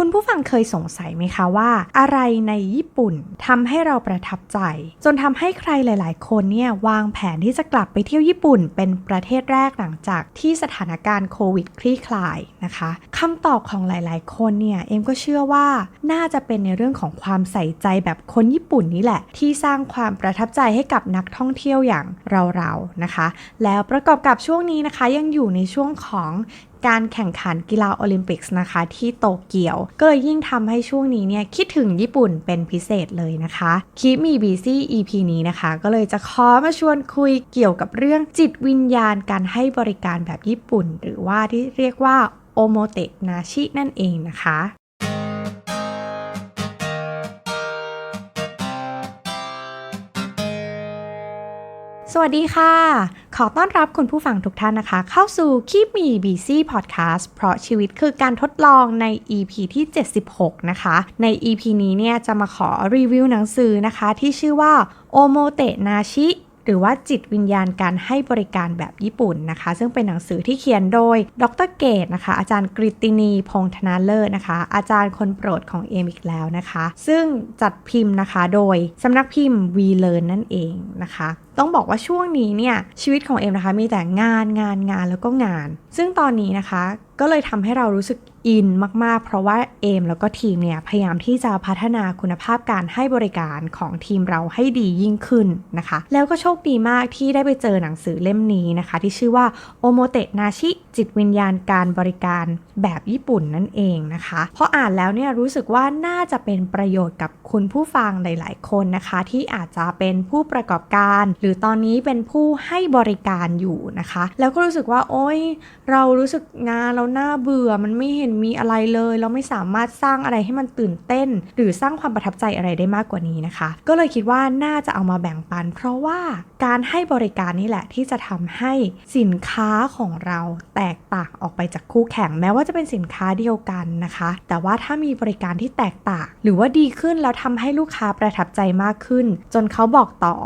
คุณผู้ฟังเคยสงสัยไหมคะว่า อะไรในญี่ปุ่นทำให้เราประทับใจ จนทำให้ใครหลาย ๆ คนเนี่ยวางแผนที่จะกลับไปเที่ยวญี่ปุ่น เป็นประเทศแรกหลังจากที่สถานการณ์โควิดคลี่คลายนะคะคำตอบของหลาย ๆ คนเนี่ยเอ็มก็เชื่อว่าน่าจะเป็นในเรื่องของความใส่ใจแบบคนญี่ปุ่นนี่แหละ ที่สร้างความประทับใจให้กับนักท่องเที่ยวอย่างเราๆนะคะ แล้วประกอบกับช่วงนี้นะคะยังอยู่ในช่วงของ การแข่งขันกีฬาโอลิมปิกส์นะคะ ที่โตเกียว ก็เลยยิ่งทำให้ช่วงนี้เนี่ยคิดถึงญี่ปุ่นเป็นพิเศษเลยนะคะคิมีบีซี่ EP นี้นะคะ ก็เลยจะขอมาชวนคุยเกี่ยวกับเรื่องจิตวิญญาณการให้บริการแบบญี่ปุ่น หรือว่าที่เรียกว่าโอโมเตะนาชินั่นเองนะคะ สวัสดีค่ะ ขอต้อนรับคุณผู้ฟังทุกท่านนะคะ เข้าสู่คีบมีบีซี่พอดแคสต์เพราะชีวิตคือการทดลองใน EP ที่ 76 นะคะ ใน EP นี้เนี่ยจะมาขอรีวิวหนังสือนะคะ ที่ชื่อว่าโอโมเตนาชิ หรือว่าจิตวิญญาณการให้บริการแบบญี่ปุ่นนะคะ ซึ่งเป็นหนังสือที่เขียนโดยดรเกตนะคะ อาจารย์กฤตินีพงธนาเลิศนะคะ อาจารย์คนโปรดของเอมอีกแล้วนะคะ ซึ่งจัดพิมพ์นะคะโดยสำนักพิมพ์ We Learn นั่นเองนะคะ ต้องบอกว่าช่วงนี้เนี่ยชีวิตของเอมนะคะมีแต่งานงานงานแล้วก็งาน ซึ่งตอนนี้นะคะก็เลยทำให้เรารู้สึก อินมาก ๆ เพราะว่าเอมแล้วก็ทีมเนี่ยพยายามที่จะพัฒนาคุณภาพการให้บริการของทีมเราให้ดียิ่งขึ้นนะคะ แล้วก็โชคดีมากที่ได้ไปเจอหนังสือเล่มนี้นะคะ ที่ชื่อว่าโอโมเตะนาชิจิตวิญญาณการบริการแบบญี่ปุ่นนั่นเองนะคะพออ่านแล้วเนี่ยรู้สึกว่าน่าจะเป็นประโยชน์กับคุณผู้ฟังหลาย ๆ คนนะคะ ที่อาจจะเป็นผู้ประกอบการ หรือตอนนี้เป็นผู้ให้บริการอยู่นะคะ แล้วก็รู้สึกว่าโอ๊ยเรารู้สึกงานเราหน้าเบื่อมันไม่เห็นมีอะไรเลย เราไม่สามารถสร้างอะไรให้มันตื่นเต้น หรือสร้างความประทับใจอะไรได้มากกว่านี้นะคะ ก็เลยคิดว่าน่าจะเอามาแบ่งปัน เพราะว่าการให้บริการนี่แหละที่จะทำให้สินค้าของเราแตกต่างออกไปจากคู่แข่งแม้ว่าจะเป็นสินค้าเดียวกันนะคะ แต่ว่าถ้ามีบริการที่แตกต่าง หรือว่าดีขึ้นแล้วทำให้ลูกค้าประทับใจมากขึ้น จนเขาบอกต่อ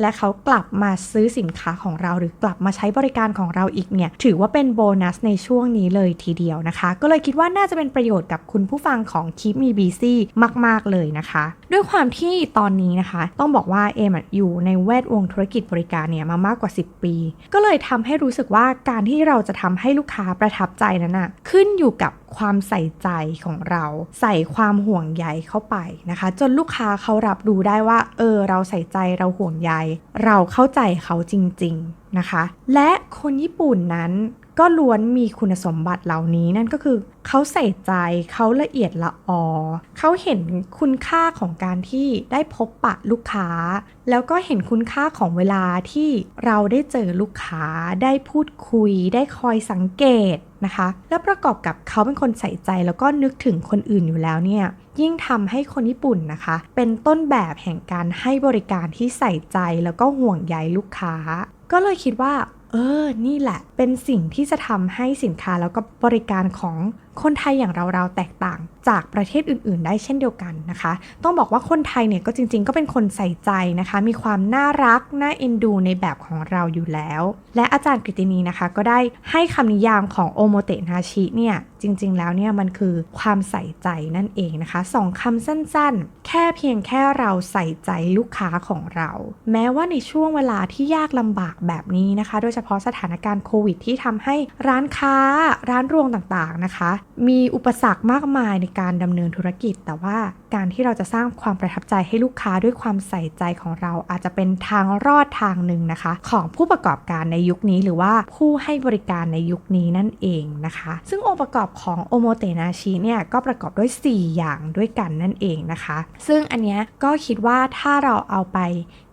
และเขากลับมาซื้อสินค้าของเรา หรือกลับมาใช้บริการของเราอีกเนี่ยถือว่าเป็นโบนัสในช่วงนี้เลยทีเดียวนะคะ ก็เลยคิดว่าน่าจะเป็นประโยชน์กับคุณผู้ฟังของคลิปมีบีซี่มาก ๆ เลยนะคะ ด้วยความที่ตอนนี้นะคะ ต้องบอกว่าเอมอะอยู่ในแวดวงธุรกิจบริการเนี่ยมามากกว่า 10 ปี ก็เลยทำให้รู้สึกว่าการที่เราจะทำให้ลูกค้าประทับใจนั้นนะขึ้นอยู่กับความใส่ใจของเรา ใส่ความห่วงใยเข้าไปนะคะ จนลูกค้าเขารับรู้ได้ว่า เออ เราใส่ใจเราห่วงใย เราเข้าใจเขาจริง ๆ นะคะ และคนญี่ปุ่นนั้น ก็ล้วนมีคุณสมบัติเหล่านี้นั่นก็คือเขาใส่ใจเขาละเอียดละออเขาเห็นคุณค่าของการที่ได้พบปะลูกค้า แล้วก็เห็นคุณค่าของเวลาที่เราได้เจอลูกค้าได้พูดคุย ได้คอยสังเกตนะคะ แล้วประกอบกับเขาเป็นคนใส่ใจแล้วก็นึกถึงคนอื่นอยู่แล้วเนี่ยยิ่งทำให้คนญี่ปุ่นนะคะ เป็นต้นแบบแห่งการให้บริการที่ใส่ใจแล้วก็ห่วงใยลูกค้า ก็เลยคิดว่า เออ นี่แหละ เป็นสิ่งที่จะทำให้สินค้าแล้วก็บริการของ คนไทยอย่างเราๆแตกต่างจากประเทศอื่น ๆ ได้เช่นเดียวกันนะคะ ต้องบอกว่าคนไทยเนี่ยก็จริง ๆ ก็เป็นคนใส่ใจนะคะ มีความน่ารัก น่าเอ็นดูในแบบของเราอยู่แล้ว และอาจารย์กฤตินีนะคะ ก็ได้ให้คำนิยามของโอโมเตนาชิเนี่ย จริง ๆ แล้วเนี่ยมันคือความใส่ใจนั่นเองนะคะสองคำสั้น ๆ แค่เพียงแค่เราใส่ใจลูกค้าของเรา แม้ว่าในช่วงเวลาที่ยากลำบากแบบนี้นะคะ โดยเฉพาะสถานการณ์โควิดที่ทำให้ร้านค้า ร้านรวงต่าง ๆ นะคะ มีอุปสรรคมากมายในการดำเนินธุรกิจ แต่ว่าการที่เราจะสร้างความประทับใจให้ลูกค้าด้วยความใส่ใจของเราอาจจะเป็นทางรอดทางหนึ่งนะคะ ของผู้ประกอบการในยุคนี้หรือว่าผู้ให้บริการในยุคนี้นั่นเองนะคะ ซึ่งองค์ประกอบของโอโมเตนาชิเนี่ยก็ประกอบด้วย 4 อย่างด้วยกันนั่นเองนะคะ ซึ่งอันเนี้ยก็คิดว่าถ้าเราเอาไป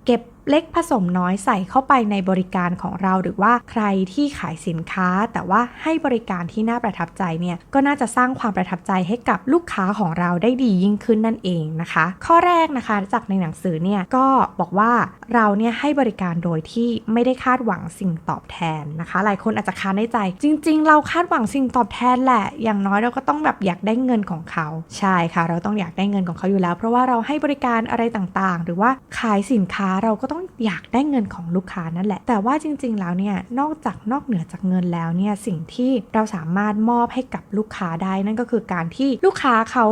เก็บ เล็กผสมน้อยใส่เข้าไปในบริการของเรา หรือว่าใครที่ขายสินค้า แต่ว่าให้บริการที่น่าประทับใจเนี่ยก็น่าจะสร้างความประทับใจให้กับลูกค้าของเราได้ดียิ่งขึ้นนั่นเองนะคะ ข้อแรกนะคะจากในหนังสือเนี่ยก็บอกว่าเราเนี่ยให้บริการโดยที่ไม่ได้คาดหวังสิ่งตอบแทนนะคะ หลายคนอาจจะค้านในใจ จริง ๆ เราคาดหวังสิ่งตอบแทนแหละ อย่างน้อยเราก็ต้องแบบอยากได้เงินของเขาใช่ค่ะ เราต้องอยากได้เงินของเขาอยู่แล้ว เพราะว่าเราให้บริการอะไรต่างๆ หรือว่าขายสินค้าเราก็ต้องต้องอยากได้เงินของลูกค้านั่นแหละ แต่ว่าจริง ๆ แล้วเนี่ยนอกจากนอกเหนือจากเงินแล้วเนี่ยสิ่งที่เราสามารถมอบให้กับลูกค้าได้นั่นก็คือการที่ลูกค้าเขา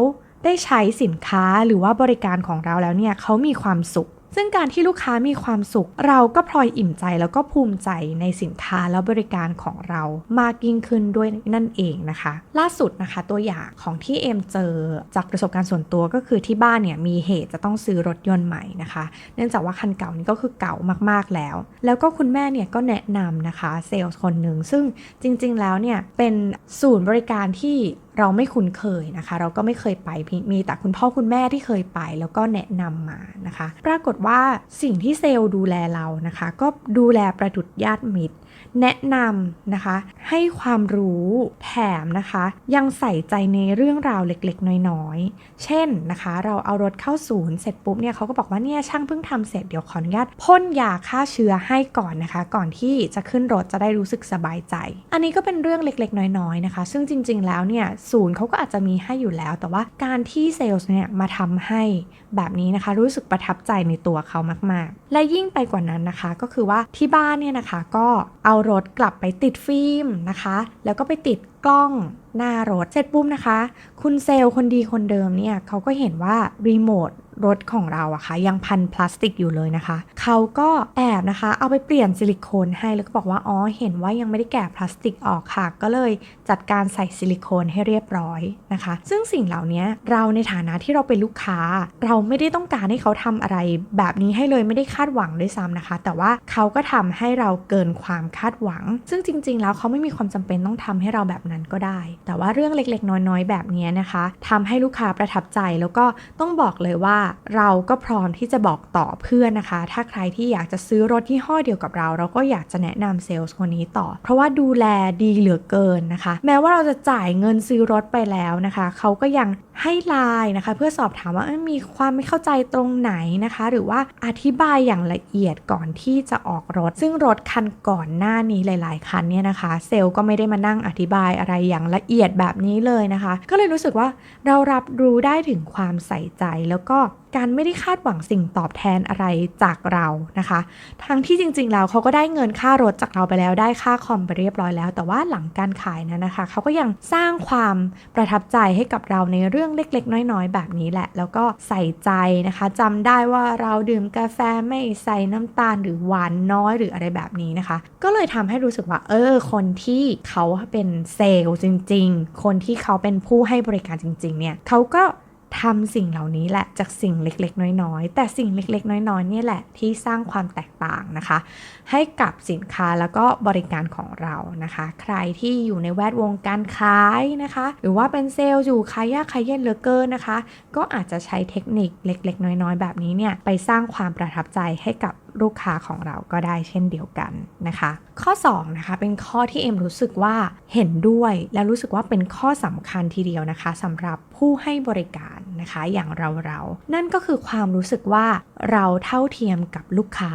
ได้ใช้สินค้าหรือว่าบริการของเราแล้วเนี่ยเขามีความสุข ซึ่งการที่ลูกค้ามีความสุข เราก็พลอยอิ่มใจแล้วก็ภูมิใจในสินค้าและบริการของเรามากยิ่งขึ้นด้วยนั่นเองนะคะ ล่าสุดนะคะตัวอย่างของที่เอ็มเจอจากประสบการณ์ส่วนตัวก็คือที่บ้านเนี่ยมีเหตุจะต้องซื้อรถยนต์ใหม่นะคะ เนื่องจากว่าคันเก่านี้ก็คือเก่ามากๆแล้ว แล้วก็คุณแม่เนี่ยก็แนะนำนะคะเซลล์คนหนึ่งซึ่งจริงๆแล้วเนี่ยเป็นศูนย์บริการที่เราไม่คุ้นเคยนะคะ เราก็ไม่เคยไปมีแต่คุณพ่อคุณแม่ที่เคยไป แล้วก็แนะนำมานะคะ ปรากฏว่าสิ่งที่เซลล์ดูแลเรานะคะ ก็ดูแลประดุดญาติมิตร แนะนำนะคะ ให้ความรู้แถมนะคะ ยังใส่ใจในเรื่องราวเล็กๆ น้อยๆ เช่นนะคะ เราเอารถเข้าศูนย์เสร็จปุ๊บเนี่ยเขาก็บอกว่าเนี่ยช่างเพิ่งทำเสร็จเดี๋ยวขออนุญาตพ่นยาฆ่าเชื้อให้ก่อนนะคะ ก่อนที่จะขึ้นรถจะได้รู้สึกสบายใจ อันนี้ก็เป็นเรื่องเล็กๆ น้อยๆนะคะ ซึ่งจริง ๆ แล้วเนี่ยศูนย์เขาก็อาจจะมีให้อยู่แล้ว แต่ว่าการที่เซลล์เนี่ยมาทำให้แบบนี้นะคะ รู้สึกประทับใจในตัวเขามาก ๆ และยิ่งไปกว่านั้นนะคะ ก็คือว่าที่บ้านเนี่ยนะคะก็เอาเอารถกลับไปติดฟิล์มนะคะ แล้วก็ไปติดกล้องหน้ารถเสร็จปุ๊บนะคะ คุณเซลล์คนดีคนเดิมเนี่ยเขาก็เห็นว่ารีโมท รถของเราอะคะ่ะยังพันพลาสติกอยู่เลยนะคะ เขาก็แอบนะคะ เอาไปเปลี่ยนซิลิโคนให้แล้วก็บอกว่าอ๋อเห็นว่ายังไม่ได้แกะพลาสติกออกค่ะ ก็เลยจัดการใส่ซิลิโคนให้เรียบร้อยนะคะ ซึ่งสิ่งเหล่านี้เราในฐานะที่เราเป็นลูกค้า เราไม่ได้ต้องการให้เขาทำอะไร แบบนี้ให้เลยไม่ได้คาดหวังด้วยซ้ำนะคะ แต่ว่าเขาก็ทำให้เราเกินความคาดหวัง ซึ่งจริง ๆ แล้วเขาไม่มีความจำเป็นต้องทำให้เราแบบนั้นก็ได้ แต่ว่าเรื่องเล็กๆ น้อยๆ แบบนี้นะคะทำให้ลูกค้าประทับใจแล้วก็ต้องบอกเลยว่าเราก็พร้อมที่จะบอกต่อเพื่อนนะคะ ถ้าใครที่อยากจะซื้อรถที่ห้อเดียวกับเรา เราก็อยากจะแนะนำเซลล์คนนี้ต่อ เพราะว่าดูแลดีเหลือเกินนะคะ แม้ว่าเราจะจ่ายเงินซื้อรถไปแล้วนะคะ เขาก็ยังให้ไลน์นะคะ เพื่อสอบถามว่ามีความไม่เข้าใจตรงไหนนะคะ หรือว่าอธิบายอย่างละเอียดก่อนที่จะออกรถ ซึ่งรถคันก่อนหน้านี้หลาย ๆ คันเนี่ยนะคะ เซลล์ก็ไม่ได้มานั่งอธิบายอะไรอย่างละเอียดแบบนี้เลยนะคะ ก็เลยรู้สึกว่าเรารับรู้ได้ถึงความใส่ใจแล้วก็ การไม่ได้คาดหวังสิ่งตอบแทนอะไรจากเรานะคะ ทั้งที่จริง ๆ แล้วเขาก็ได้เงินค่ารถจากเราไปแล้วได้ค่าคอมไปเรียบร้อยแล้ว แต่ว่าหลังการขายนั้นนะคะ เขาก็ยังสร้างความประทับใจให้กับเราในเรื่องเล็ก ๆ น้อย ๆ แบบนี้แหละ แล้วก็ใส่ใจนะคะจำได้ว่าเราดื่มกาแฟไม่ใส่น้ำตาลหรือหวานน้อยหรืออะไรแบบนี้นะคะ ก็เลยทำให้รู้สึกว่า เออ คนที่เขาเป็นเซลล์จริง ๆ คนที่เขาเป็นผู้ให้บริการจริง ๆ เนี่ยเขาก็ ทำสิ่งเหล่านี้แหละจากสิ่งเล็กๆ น้อยๆ แต่สิ่งเล็กๆ น้อยๆนี่แหละที่สร้างความแตกต่างนะคะ ให้กับสินค้าแล้วก็บริการของเรานะคะ ใครที่อยู่ในแวดวงการขายนะคะ หรือว่าเป็นเซลล์อยู่ขายยากขายเย็นเหลือเกินนะคะ ก็อาจจะใช้เทคนิคเล็กๆ น้อยๆ แบบนี้เนี่ยไปสร้างความประทับใจให้กับ ลูกค้าของเราก็ได้เช่นเดียวกันนะคะ ข้อ2นะคะเป็นข้อที่เอ็มรู้สึกว่าเห็นด้วยและรู้สึกว่าเป็นข้อสำคัญทีเดียวนะคะสำหรับผู้ให้บริการนะคะอย่างเราเรานั่นก็คือความรู้สึกว่าเราเท่าเทียมกับลูกค้า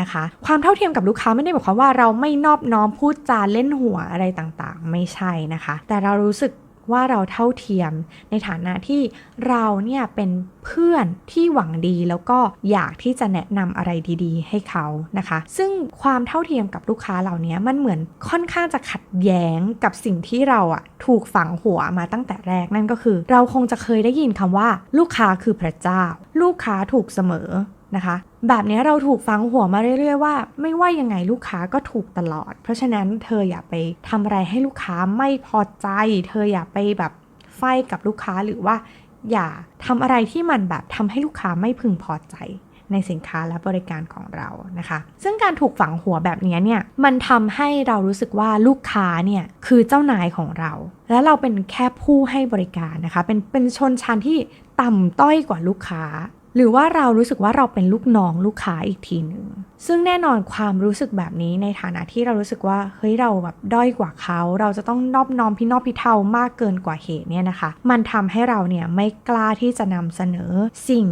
นะคะความเท่าเทียมกับลูกค้าไม่ได้หมายความว่าเราไม่นอบน้อมพูดจาเล่นหัวอะไรต่างๆ ไม่ใช่นะคะ แต่เรารู้สึก ว่าเราเท่าเทียม ในฐานะที่เราเนี่ยเป็นเพื่อนที่หวังดีแล้วก็อยากที่จะแนะนำอะไรดีๆ ให้เขานะคะ ซึ่งความเท่าเทียมกับลูกค้าเหล่านี้มันเหมือนค่อนข้างจะขัดแย้งกับสิ่งที่เราอะถูกฝังหัวมาตั้งแต่แรกนั่นก็คือ เราคงจะเคยได้ยินคำว่า ลูกค้าคือพระเจ้า ลูกค้าถูกเสมอ นะคะ แบบนี้เราถูกฟังหัวมาเรื่อยๆว่า ไม่ว่ายังไงลูกค้าก็ถูกตลอด เพราะฉะนั้นเธออย่าไปทำอะไรให้ลูกค้าไม่พอใจ เธออย่าไปแบบไฟกับลูกค้าหรือว่า อย่าทำอะไรที่มันแบบทำให้ลูกค้าไม่พึงพอใจในสินค้าและบริการของเรานะคะ ซึ่งการถูกฝังหัวแบบนี้เนี่ย มันทำให้เรารู้สึกว่าลูกค้าเนี่ยคือเจ้านายของเรา และเราเป็นแค่ผู้ให้บริการนะคะ เป็นเป็นชนชั้นที่ต่ำต้อยกว่าลูกค้า หรือว่าเรารู้สึกว่าเราเป็นลูกน้องลูกค้าอีกทีหนึ่งซึ่งแน่นอนความรู้สึกแบบนี้ในฐานะที่เรารู้สึกว่าเฮ้ยเราแบบด้อยกว่าเขา เราจะต้องนอบน้อมพี่นอบพี่เทามากเกินกว่าเหตุเนี่ยนะคะ มันทำให้เราเนี่ยไม่กล้าที่จะนำเสนอสิ่ง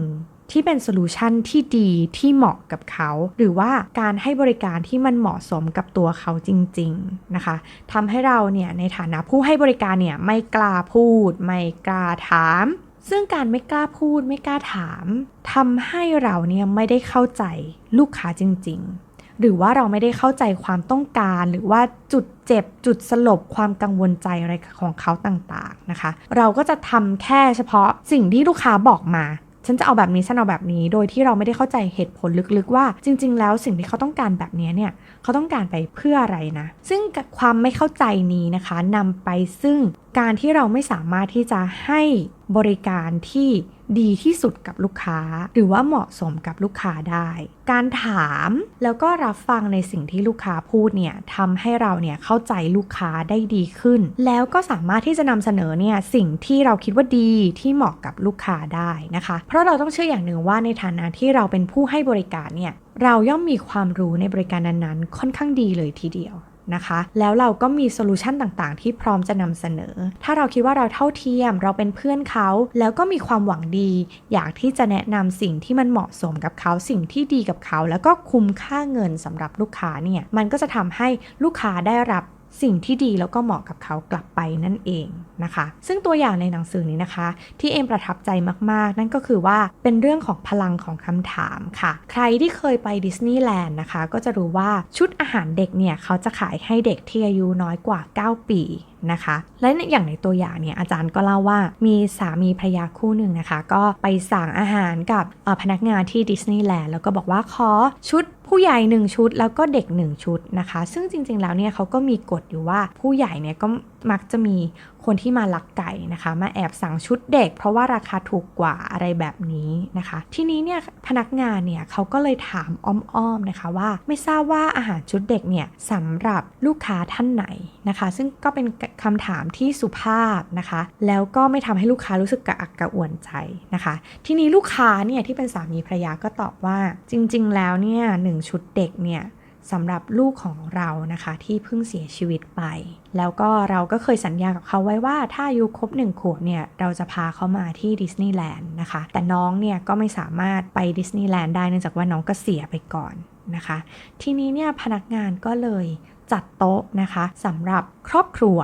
ที่เป็นโซลูชันที่ดีที่เหมาะกับเขา หรือว่าการให้บริการที่มันเหมาะสมกับตัวเขาจริง ๆนะคะทำให้เราเนี่ยในฐานะผู้ให้บริการเนี่ยไม่กล้าพูด ไม่กล้าถาม ซึ่งการไม่กล้าพูดไม่กล้าถามทำให้เราเนี่ยไม่ได้เข้าใจลูกค้าจริง ๆ หรือว่าเราไม่ได้เข้าใจความต้องการหรือว่าจุดเจ็บจุดสลบความกังวลใจอะไรของเขาต่างๆนะคะ เราก็จะทำแค่เฉพาะสิ่งที่ลูกค้าบอกมาฉันจะเอาแบบนี้ฉันเอาแบบนี้ โดยที่เราไม่ได้เข้าใจเหตุผลลึกๆว่า จริง ๆ แล้วสิ่งที่เขาต้องการแบบนี้เนี่ยเขาต้องการไปเพื่ออะไรนะ ซึ่งความไม่เข้าใจนี้นะคะนำไปซึ่งการที่เราไม่สามารถที่จะให้ บริการที่ดีที่สุดกับลูกค้า หรือว่าเหมาะสมกับลูกค้าได้ การถามแล้วก็รับฟังในสิ่งที่ลูกค้าพูดเนี่ยทำให้เราเนี่ยเข้าใจลูกค้าได้ดีขึ้น แล้วก็สามารถที่จะนำเสนอเนี่ยสิ่งที่เราคิดว่าดีที่เหมาะกับลูกค้าได้นะคะ เพราะเราต้องเชื่ออย่างหนึ่งว่าในฐานะที่เราเป็นผู้ให้บริการเนี่ยเราย่อมมีความรู้ในบริการนั้นๆ ค่อนข้างดีเลยทีเดียว นะคะ แล้วเราก็มีโซลูชันต่างๆ ที่พร้อมจะนำเสนอ ถ้าเราคิดว่าเราเท่าเทียม เราเป็นเพื่อนเขา แล้วก็มีความหวังดี อยากที่จะแนะนำสิ่งที่มันเหมาะสมกับเขา สิ่งที่ดีกับเขา แล้วก็คุ้มค่าเงินสำหรับลูกค้าเนี่ย มันก็จะทำให้ลูกค้าได้รับ สิ่งที่ดีแล้วก็เหมาะกับเขากลับไปนั่นเองนะคะ ซึ่งตัวอย่างในหนังสือนี้นะคะ ที่เอ็มประทับใจมากๆ นั่นก็คือว่าเป็นเรื่องของพลังของคำถามค่ะ ใครที่เคยไปดิสนีย์แลนด์นะคะ ก็จะรู้ว่าชุดอาหารเด็กเนี่ย เขาจะขายให้เด็กที่อายุน้อยกว่า 9 ปีนะคะ และอย่างในตัวอย่างเนี่ยอาจารย์ก็เล่าว่ามีสามีภรรยาคู่หนึ่งนะคะ ก็ไปสั่งอาหารกับพนักงานที่ดิสนีย์แลนด์แล้วก็บอกว่าขอชุด ผู้ใหญ่ 1 ชุด แล้วก็เด็ก 1 ชุดนะคะ ซึ่งจริงๆแล้วเนี่ยเขาก็มีกฎอยู่ว่าผู้ใหญ่เนี่ยก็ มักจะมีคนที่มาลักไก่นะคะ มาแอบสั่งชุดเด็ก เพราะว่าราคาถูกกว่าอะไรแบบนี้นะคะ ทีนี้เนี่ยพนักงานเนี่ยเขาก็เลยถามอ้อมๆนะคะว่าไม่ทราบว่าอาหารชุดเด็กเนี่ยสำหรับลูกค้าท่านไหนนะคะ ซึ่งก็เป็นคำถามที่สุภาพนะคะ แล้วก็ไม่ทำให้ลูกค้ารู้สึกกระอักกระอ่วนใจนะคะ ทีนี้ลูกค้าเนี่ยที่เป็นสามีภรรยาก็ตอบว่าจริง ๆ แล้วเนี่ยหนึ่งชุดเด็กเนี่ย สำหรับลูกของเรานะคะที่เพิ่งเสียชีวิตไป แล้วก็เราก็เคยสัญญากับเขาไว้ว่าถ้าอายุครบหนึ่งขวบเนี่ยเราจะพาเขามาที่ดิสนีย์แลนด์นะคะ แต่น้องเนี่ยก็ไม่สามารถไปดิสนีย์แลนด์ได้เนื่องจากว่าน้องก็เสียไปก่อนนะคะ ทีนี้เนี่ยพนักงานก็เลยจัดโต๊ะนะคะสำหรับครอบครัว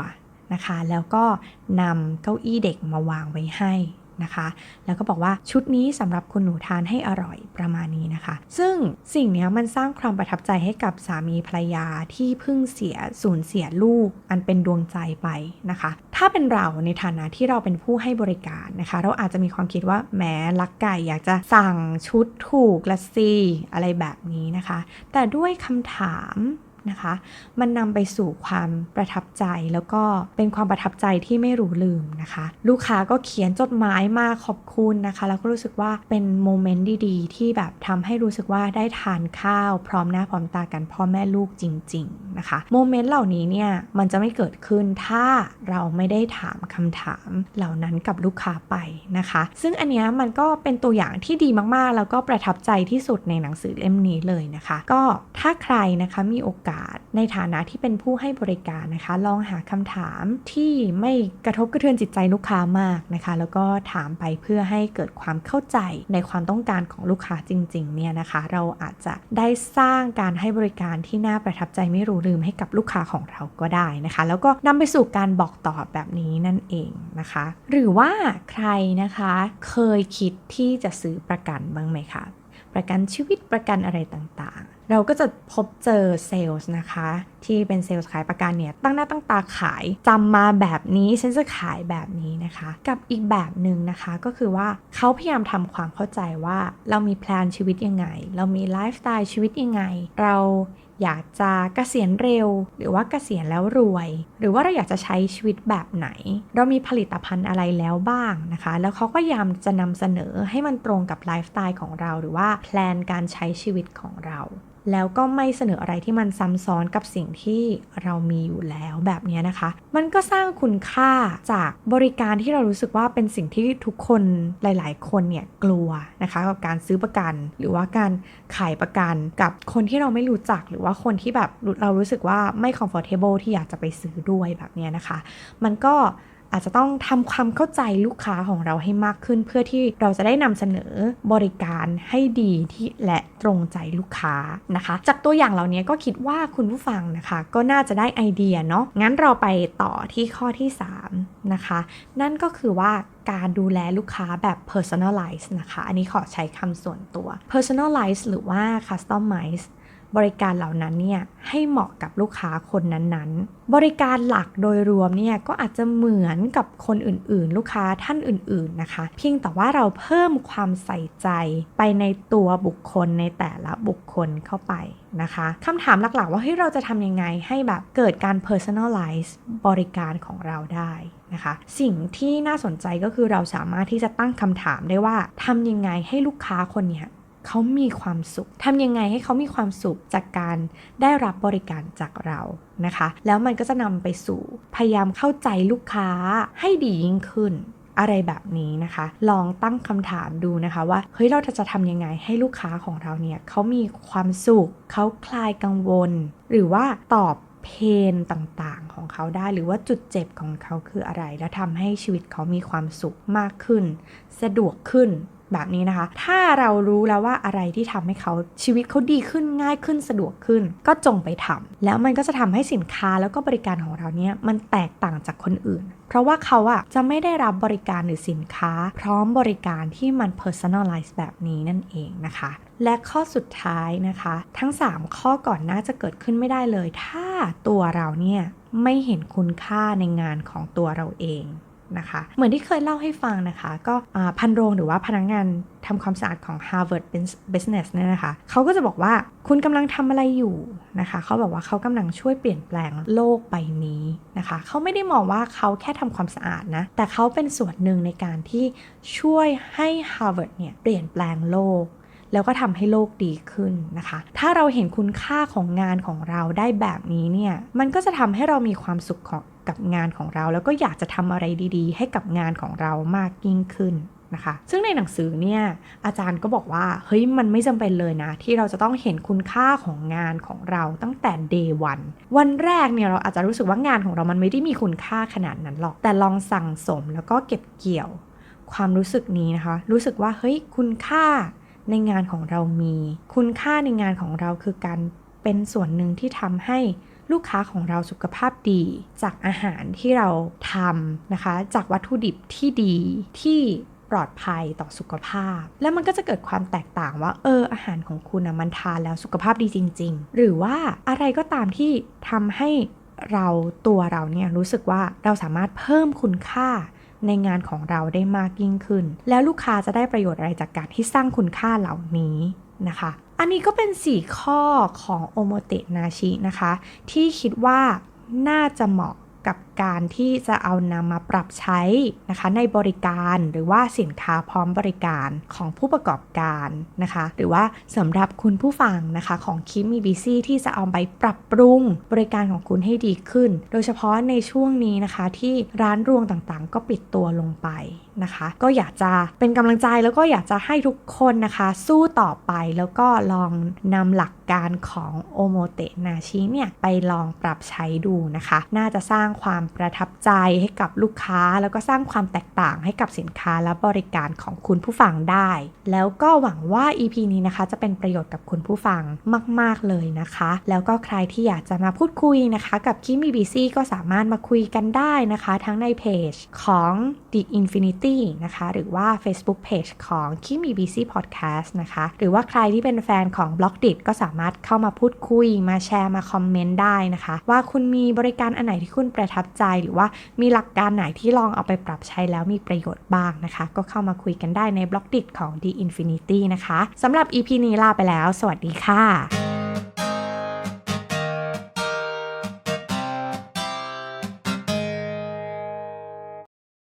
นะคะ แล้วก็นำเก้าอี้เด็กมาวางไว้ให้ นะคะ แล้วก็บอกว่าชุดนี้สำหรับคุณหนูทานให้อร่อยประมาณนี้นะคะ ซึ่งสิ่งนี้มันสร้างความประทับใจให้กับสามีภรรยาที่เพิ่งเสียสูญเสียลูก อันเป็นดวงใจไปนะคะ ถ้าเป็นเราในฐานะที่เราเป็นผู้ให้บริการนะคะ เราอาจจะมีความคิดว่าแหมลักไก่อยากจะสั่งชุดถูกละซีอะไรแบบนี้นะคะ แต่ด้วยคำถาม นะคะ มันนำไปสู่ความประทับใจแล้วก็เป็นความประทับใจที่ไม่รู้ลืมนะคะ ลูกค้าก็เขียนจดหมายมาขอบคุณนะคะ แล้วก็รู้สึกว่าเป็นโมเมนต์ดีๆ ที่แบบทำให้รู้สึกว่าได้ทานข้าว พร้อมหน้าพร้อมตากันพ่อแม่ลูกจริง ๆนะคะโมเมนต์เหล่านี้เนี่ยมันจะไม่เกิดขึ้นถ้าเราไม่ได้ถามคำถามเหล่านั้นกับลูกค้าไปนะคะ ซึ่งอันนี้มันก็เป็นตัวอย่างที่ดีมากๆ แล้วก็ประทับใจที่สุดในหนังสือเล่มนี้เลยนะคะ ก็ถ้าใครนะคะมีโอกาสาส ในฐานะที่เป็นผู้ให้บริการนะคะ ลองหาคำถามที่ไม่กระทบกระเทือนจิตใจลูกค้ามากนะคะ แล้วก็ถามไปเพื่อให้เกิดความเข้าใจในความต้องการของลูกค้าจริงๆเนี่ยนะคะ เราอาจจะได้สร้างการให้บริการที่น่าประทับใจไม่รู้ลืมให้กับลูกค้าของเราก็ได้นะคะ แล้วก็นำไปสู่การบอกต่อแบบนี้นั่นเองนะคะ หรือว่าใครนะคะเคยคิดที่จะซื้อประกันบ้างไหมคะประกันชีวิตประกันอะไรต่างๆ เราก็จะพบเจอเซลล์นะคะ ที่เป็นเซลล์ขายประกันเนี่ย ตั้งหน้าตั้งตาขายจำมาแบบนี้ฉันจะขายแบบนี้นะคะ กับอีกแบบหนึ่งนะคะก็คือว่าเขาพยายามทำความเข้าใจว่าเรามีแพลนชีวิตยังไง เรามีไลฟ์สไตล์ชีวิตยังไง เราอยากจะกะเกษียณเร็ว หรือว่าเกษียณแล้วรวย หรือว่าเราอยากจะใช้ชีวิตแบบไหน เรามีผลิตภัณฑ์อะไรแล้วบ้างนะคะ แล้วเขาก็ยามจะนำเสนอให้มันตรงกับไลฟ์สไตล์ของเรา หรือว่าแพลนการใช้ชีวิตของเรา แล้วก็ไม่เสนออะไรที่มันซ้ำซ้อนกับสิ่งที่เรามีอยู่แล้วแบบนี้นะคะ มันก็สร้างคุณค่าจากบริการที่เรารู้สึกว่าเป็นสิ่งที่ทุกคนหลาย ๆ คนเนี่ยกลัวนะคะกับการซื้อประกัน หรือว่าการขายประกันกับคนที่เราไม่รู้จักหรือว่าคนที่แบบเรารู้สึกว่าไม่ comfortable ที่อยากจะไปซื้อด้วยแบบนี้นะคะ มันก็ อาจจะต้องทำความเข้าใจลูกค้าของเราให้มากขึ้น เพื่อที่เราจะได้นำเสนอบริการให้ดีที่และตรงใจลูกค้านะคะ จากตัวอย่างเหล่านี้ก็คิดว่าคุณผู้ฟังนะคะ ก็น่าจะได้ไอเดียเนาะงั้นเราไปต่อที่ข้อที่ 3 นะคะ นั่นก็คือว่าการดูแลลูกค้าแบบ personalize นะคะ อันนี้ขอใช้คำส่วนตัว personalize หรือว่า customize บริการเหล่านั้นเนี่ยให้เหมาะกับลูกค้าคนนั้นๆ บริการหลักโดยรวมเนี่ยก็อาจจะเหมือนกับคนอื่นๆ ลูกค้าท่านอื่นๆนะคะ เพียงแต่ว่าเราเพิ่มความใส่ใจไปในตัวบุคคลในแต่ละบุคคลเข้าไปนะคะคำถามหลักๆ ว่าเฮ้ยเราจะทำยังไงให้แบบเกิดการ personalize บริการของเราได้นะคะ สิ่งที่น่าสนใจก็คือเราสามารถที่จะตั้งคำถามได้ว่าทำยังไงให้ลูกค้าคนเนี้ย เขามีความสุขทำยังไงให้เขามีความสุขจากการได้รับบริการจากเรานะคะ แล้วมันก็จะนำไปสู่พยายามเข้าใจลูกค้าให้ดียิ่งขึ้นอะไรแบบนี้นะคะ ลองตั้งคำถามดูนะคะว่า เฮ้ย เราจะทำยังไงให้ลูกค้าของเราเนี่ยเขามีความสุข เขาคลายกังวล หรือว่าตอบเพนต่างๆของเขาได้ หรือว่าจุดเจ็บของเขาคืออะไร แล้วทำให้ชีวิตเขามีความสุขมากขึ้น สะดวกขึ้น แบบนี้นะคะ ถ้าเรารู้แล้วว่าอะไรที่ทำให้เขาชีวิตเขาดีขึ้นง่ายขึ้นสะดวกขึ้น ก็จงไปทำแล้วมันก็จะทำให้สินค้าแล้วก็บริการของเราเนี่ยมันแตกต่างจากคนอื่น เพราะว่าเขาอะจะไม่ได้รับบริการหรือสินค้า พร้อมบริการที่มัน personalize แบบนี้นั่นเองนะคะ และข้อสุดท้ายนะคะ ทั้ง 3 ข้อก่อนน้าจะเกิดขึ้นไม่ได้เลย ถ้าตัวเราเนี่ยไม่เห็นคุณค่าในงานของตัวเราเอง นะคะ เหมือนที่เคยเล่าให้ฟังนะคะ ก็พันโรงหรือว่าพนักงงานทำความสะอาดของ Harvard Business เนี่ยนะคะเขาก็จะบอกว่าคุณกำลังทำอะไรอยู่นะคะเขาบอกว่าเขากำลังช่วยเปลี่ยนแปลงโลกใบนี้นะคะเขาไม่ได้มองว่าเขาแค่ทำความสะอาดนะ แต่เขาเป็นส่วนหนึ่งในการที่ช่วยให้ Harvard เนี่ยเปลี่ยนแปลงโลกแล้วก็ทำให้โลกดีขึ้นนะคะ ถ้าเราเห็นคุณค่าของงานของเราได้แบบนี้เนี่ย มันก็จะทำให้เรามีความสุขของ กับงานของเรา แล้วก็อยากจะทำอะไรดีๆ ให้กับงานของเรามากยิ่งขึ้นนะคะ ซึ่งในหนังสือเนี่ยอาจารย์ก็บอกว่าเฮ้ยมันไม่จำเป็นเลยนะ ที่เราจะต้องเห็นคุณค่าของงานของเราตั้งแต่ day one วันแรกเนี่ยเราอาจจะรู้สึกว่างานของเรามันไม่ได้มีคุณค่าขนาดนั้นหรอก แต่ลองสั่งสมแล้วก็เก็บเกี่ยวความรู้สึกนี้นะคะ รู้สึกว่าเฮ้ยคุณค่าในงานของเรามี คุณค่าในงานของเราคือการเป็นส่วนหนึ่งที่ทำให้ ลูกค้าของเราสุขภาพดี จากอาหารที่เราทำนะคะ จากวัตถุดิบที่ดีที่ปลอดภัยต่อสุขภาพ แล้วมันก็จะเกิดความแตกต่างว่า เออ อาหารของคุณนะมันทานแล้วสุขภาพดีจริง ๆ หรือว่าอะไรก็ตามที่ทำให้เราตัวเราเนี่ยรู้สึกว่าเราสามารถเพิ่มคุณค่าในงานของเราได้มากยิ่งขึ้น แล้วลูกค้าจะได้ประโยชน์อะไรจากการที่สร้างคุณค่าเหล่านี้นะคะ อันนี้ก็เป็น 4 ข้อของโอโมเตนาชินะคะ ที่คิดว่าน่าจะเหมาะกับ การที่จะเอานำมาปรับใช้นะคะในบริการหรือว่าสินค้าพร้อมบริการของผู้ประกอบการนะคะ หรือว่าสำหรับคุณผู้ฟังนะคะของคิมมีบีซีที่จะเอาไปปรับปรุงบริการของคุณให้ดีขึ้น โดยเฉพาะในช่วงนี้นะคะที่ร้านรวงต่างๆ ก็ปิดตัวลงไปนะคะ ก็อยากจะเป็นกำลังใจแล้วก็อยากจะให้ทุกคนนะคะ สู้ต่อไปแล้วก็ลองนำหลักการของโอโมเตนาชิเนี่ยไปลองปรับใช้ดูนะคะ น่าจะสร้างความประทับใจให้กับลูกค้า แล้วก็สร้างความแตกต่างให้กับสินค้าและบริการของคุณผู้ฟังได้ แล้วก็หวังว่า EP นี้นะคะ จะเป็นประโยชน์กับคุณผู้ฟังมาก ๆ เลยนะคะ แล้วก็ใครที่อยากจะมาพูดคุยนะคะ กับคิมีบีซีก็สามารถมาคุยกันได้นะคะ ทั้งในเพจของ The Infinity นะคะ หรือว่า Facebook Page ของคิมีบีซีพอดแคสต์นะคะ หรือว่าใครที่เป็นแฟนของ b ล็อกดิก็สามารถเข้ามาพูดคุยมาแชร์มาคอมเมนต์ได้นะคะ ว่าคุณมีบริการอันไหนที่คุณประทับจหรือว่ามีหลักการไหนที่ลองเอาไปปรับใช้แล้วมีประโยชน์บ้างนะคะ ก็เข้ามาคุยกันได้ในบล็อกดิของ The Infinity นะคะสำหรับ EP นี้ลาไปแล้ว สวัสดีค่ะ